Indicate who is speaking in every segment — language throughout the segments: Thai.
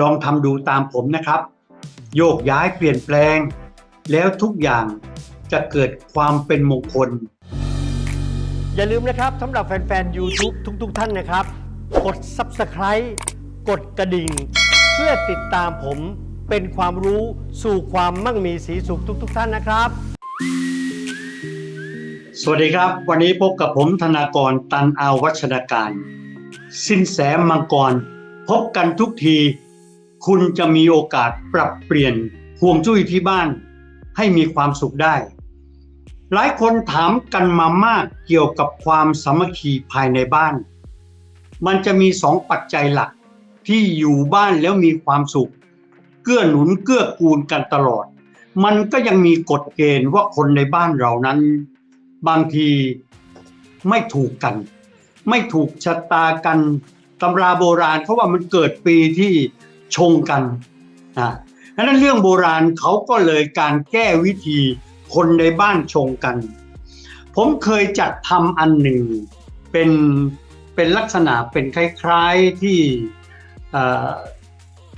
Speaker 1: ลองทำดูตามผมนะครับ โยกย้ายเปลี่ยนแปลง แล้วทุกอย่างจะเกิดความเป็นมงคล
Speaker 2: อย่าลืมนะครับสำหรับแฟนๆ YouTube ทุกๆ ท่านนะครับ กด Subscribe กดกระดิ่ง เพื่อติดตามผมเป็นความรู้สู่ความมั่งมีสีสุขทุก ๆ ท่านนะครับ
Speaker 1: สวัสดีครับ วันนี้พบกับผมธนากรตันอาวัชนาการ สินแสมังกร พบกันทุกที คุณจะมีโอกาสปรับเปลี่ยนห่วงจุ้ยที่บ้านให้มีความสุขได้ หลายคนถามกันมามากเกี่ยวกับความสามัคคีภายในบ้าน มันจะมีสองปัจจัยหลักที่อยู่บ้านแล้วมีความสุข เกื้อหนุนเกื้อกูลกันตลอด มันก็ยังมีกฎเกณฑ์ว่าคนในบ้านเรานั้น บางทีไม่ถูกกัน ไม่ถูกชะตากันตำราโบราณเขาว่ามันเกิดปีที่ ชงกันนะดังนั้นเรื่องโบราณเขาก็เลยการแก้วิธีคนในบ้านชงกัน ผมเคยจัดทำอันหนึ่งเป็นเป็นลักษณะเป็นคล้ายๆที่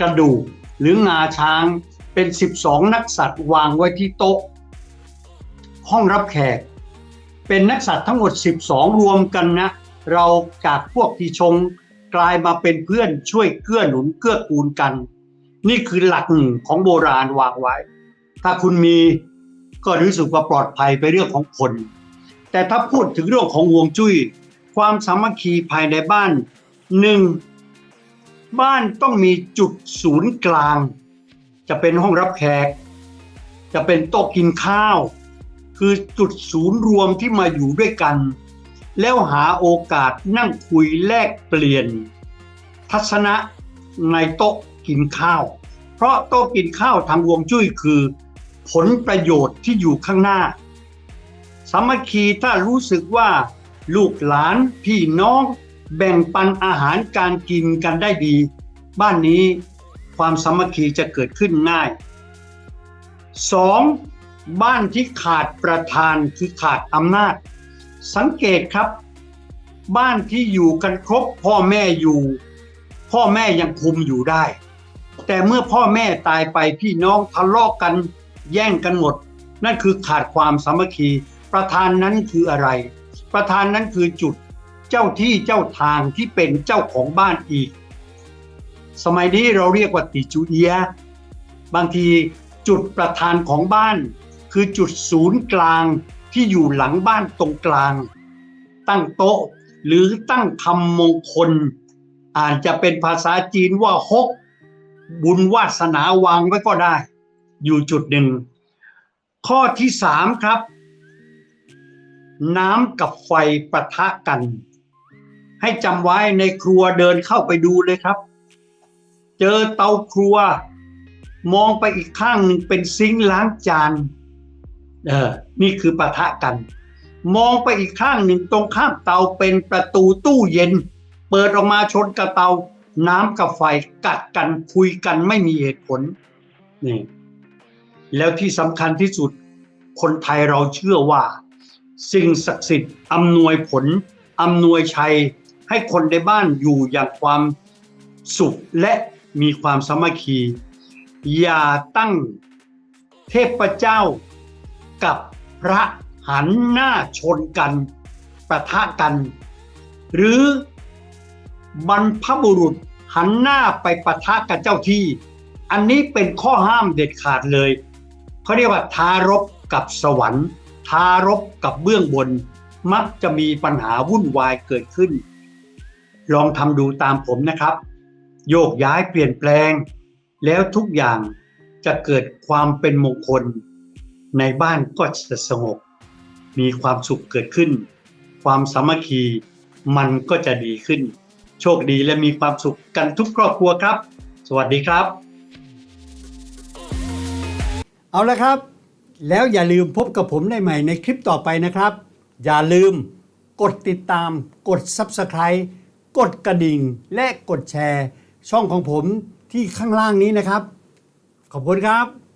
Speaker 1: กระดูกหรืองาช้างเป็น 12 นักสัตว์วางไว้ที่โต๊ะ ห้องรับแขก เป็นนักสัตว์ทั้งหมด 12 รวมกันนะ เราจากพวกที่ชง กลายมาเป็นเพื่อนช่วยเกื้อหนุนเกื้อกูลกัน นี่คือหลักหนึ่งของโบราณวางไว้ ถ้าคุณมีก็รู้สึกว่าปลอดภัยไปเรื่องของคน แต่ถ้าพูดถึงเรื่องของวงจุ้ย ความสามัคคีภายในบ้านหนึ่งบ้านต้องมีจุดศูนย์กลาง จะเป็นห้องรับแขก จะเป็นโต๊ะกินข้าว คือจุดศูนย์รวมที่มาอยู่ด้วยกัน แล้วหาโอกาสนั่งคุยแลกเปลี่ยน ทัศนะในโต๊ะกินข้าว เพราะโต๊ะกินข้าวทางวงจุ้ยคือ ผลประโยชน์ที่อยู่ข้างหน้า สามัคคีถ้ารู้สึกว่าลูกหลานพี่น้องแบ่งปันอาหารการกินกันได้ดี บ้านนี้ความสามัคคีจะเกิดขึ้นง่าย 2. บ้านที่ขาดประธานคือขาดอำนาจ สังเกตครับ บ้านที่อยู่กันครบพ่อแม่อยู่ พ่อแม่ยังคุมอยู่ได้ แต่เมื่อพ่อแม่ตายไปพี่น้องทะเลาะกกันแย่งกันหมด นั่นคือขาดความสามัคคี ประธานนั้นคืออะไร ประธานนั้นคือจุดเจ้าที่เจ้าทางที่เป็นเจ้าของบ้านอีก สมัยนี้เราเรียกว่าติจูเอีย บางทีจุดประธานของบ้าน คือจุดศูนย์กลาง ที่อยู่หลังบ้านตรงกลาง ตั้งโต๊ะ หรือตั้งคำมงคล อาจจะเป็นภาษาจีนว่าฮก บุญวาสนาวางไว้ก็ได้ อยู่จุดหนึ่ง ข้อที่สามครับ น้ำกับไฟปะทะกัน ให้จำไว้ในครัวเดินเข้าไปดูเลยครับ เจอเตาครัว มองไปอีกข้างหนึ่งเป็นซิงค์ล้างจาน เออนี่คือปะทะกัน มองไปอีกข้างหนึ่งตรงข้ามเตาเป็นประตูตู้เย็น เปิดออกมาชนกับเตา น้ำกับไฟกัดกันคุยกันไม่มีเหตุผลนี่แล้วที่สำคัญที่สุดคนไทยเราเชื่อว่า สิ่งศักดิ์สิทธิ์อำนวยผลอำนวยชัยให้คนในบ้านอยู่อย่างความสุขและมีความสามัคคี อย่าตั้งเทพเจ้า กับพระหันหน้าชนกันประทะกัน หรือบรรพบุรุษหันหน้าไปประทะกับเจ้าที่ อันนี้เป็นข้อห้ามเด็ดขาดเลยเขาเรียกว่าทารบกับสวรรค์ ทารบกับเบื้องบน มักจะมีปัญหาวุ่นวายเกิดขึ้น ลองทำดูตามผมนะครับ โยกย้ายเปลี่ยนแปลง แล้วทุกอย่างจะเกิดความเป็นมงคล ในบ้านก็จะสงบ มีความสุขเกิดขึ้น ความสามัคคีมันก็จะดีขึ้น โชคดีและมีความสุขกันทุกครอบครัวครับ สวัสดีครับ
Speaker 2: เอาละครับ แล้วอย่าลืมพบกับผมได้ใหม่ในคลิปต่อไปนะครับ อย่าลืมกดติดตาม กด Subscribe กดกระดิ่ง และกดแชร์ ช่องของผมที่ข้างล่างนี้นะครับ ขอบคุณครับ